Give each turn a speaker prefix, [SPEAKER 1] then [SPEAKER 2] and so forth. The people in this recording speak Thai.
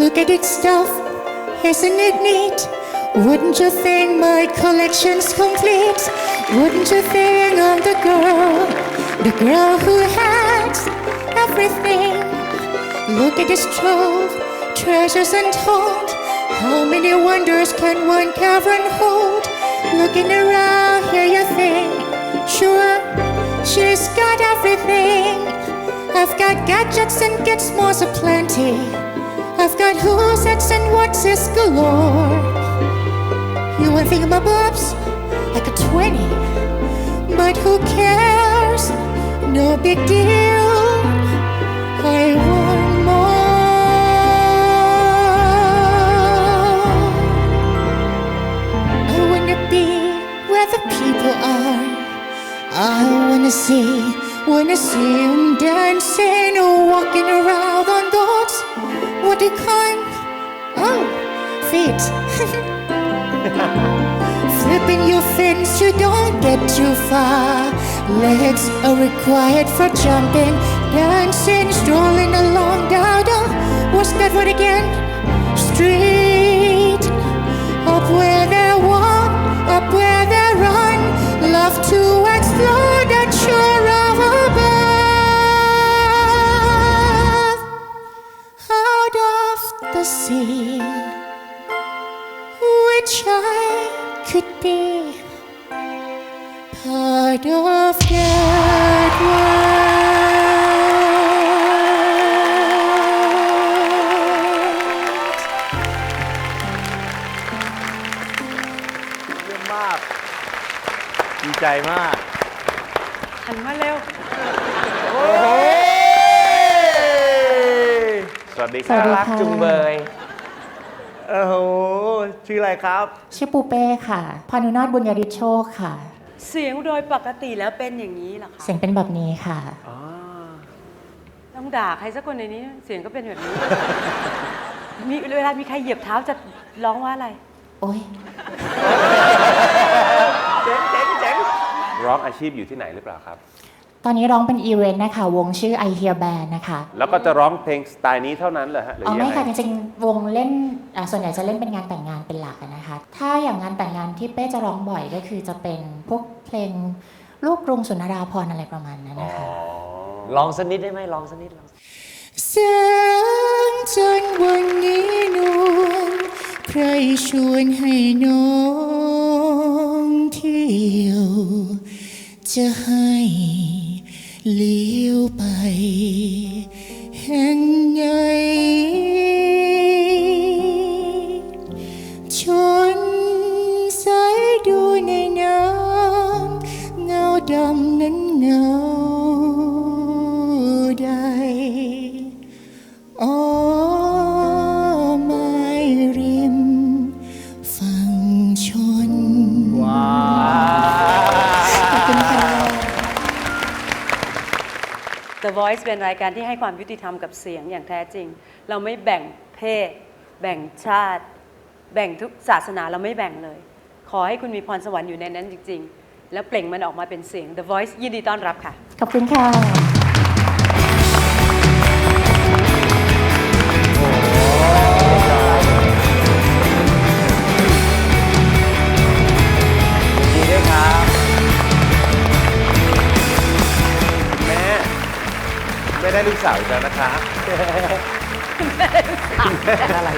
[SPEAKER 1] Look at its stuff, isn't it neat? Wouldn't you think my collection's complete? Wouldn't you think I'm the girl, the girl who had everything? Look at this trove, treasures untold. How many wonders can one cavern hold? Looking around here, you think, sure, she's got everything. I've got gadgets and gizmos aplenty. I've got who's it's and what's his galore. You want thingamabobs? like a 20. But who cares? No big deal. I want more. I wanna be where the people are. I wanna see, wanna see them dancing or walking around on those, what do you call? Oh, feet. Flipping your fins, you don't get too far. Legs are required for jumping, dancing, strolling along down the, what's that word again? Street. Which I could be part of that world.
[SPEAKER 2] เยี่ยมมาก ดีใจมาก
[SPEAKER 3] หันมาเร็ว
[SPEAKER 2] โอ้โหสวัสดีค
[SPEAKER 1] สวั
[SPEAKER 2] รั
[SPEAKER 1] สดี
[SPEAKER 2] บ
[SPEAKER 1] ค่ะ
[SPEAKER 2] รักจุงเบย โอ้โหชื่ออะไรครับ
[SPEAKER 1] ชื่อปูเป้ค่ะ พานุนาถบุญยริศโชคค่ะ
[SPEAKER 3] เสียงโดยปกติแล้วเป็นอย่างนี้เหรอคะ
[SPEAKER 1] เสียงเป็นแบบนี้ค่ะ
[SPEAKER 2] อ๋อ
[SPEAKER 3] ต้องด่าใครสักคนในนี้ เสียงก็เป็นแบบนี้ มีเวลามีใครเหยียบเท้าจะร้องว่าอะไร
[SPEAKER 1] โอ้ย
[SPEAKER 2] เจ๋งเจ๋งเจ๋งร้องอาชีพอยู่ที่ไหนหรือเปล่าครับ
[SPEAKER 1] ตอนนี้ร้องเป็นอีเวนต์นะคะ วงชื่อ I Hear Band นะคะ
[SPEAKER 2] แล้วก็จะร้องเพลงสไตล์นี้เท่านั้นเหรอฮะหรือ
[SPEAKER 1] อ๋อ
[SPEAKER 2] ยั
[SPEAKER 1] ไม่
[SPEAKER 2] งไง
[SPEAKER 1] ค่ะจริงๆวงเล่นอ่าส่วนใหญ่จะเล่นเป็นงานแต่งงานเป็นหลักอะนะคะ ถ้าอย่างงานแต่งงานที่เป้จะร้องบ่อยก็คือจะเป็นพวกเพลงลูกกรุงสุนทราภรณ์อะไรประมาณนั้น
[SPEAKER 2] อ๋อ
[SPEAKER 1] นะคะ
[SPEAKER 4] ลองสักนิดได้ไหมลองสักนิดลองสักนิด
[SPEAKER 1] แสงจันทร์วันนี้นวลใครชวนให้น้องเที่ยว จะให้ เลี้ยวไป แห่งไหน
[SPEAKER 3] Voice เป็นรายการที่ให้ความยุติธรรมกับเสียงอย่างแท้จริง เราไม่แบ่งเพศ แบ่งชาติ แบ่งทุกศาสนาเราไม่แบ่งเลย ขอให้คุณมีพรสวรรค์อยู่ในนั้นจริง ๆ แล้วเปล่งมันออกมาเป็นเสียง The Voice ยินดีต้อนรับค่ะ
[SPEAKER 1] ขอบคุณค่ะ
[SPEAKER 2] ไม่ได้ลูกสาวอีกแล้วนะคะ
[SPEAKER 4] อะไร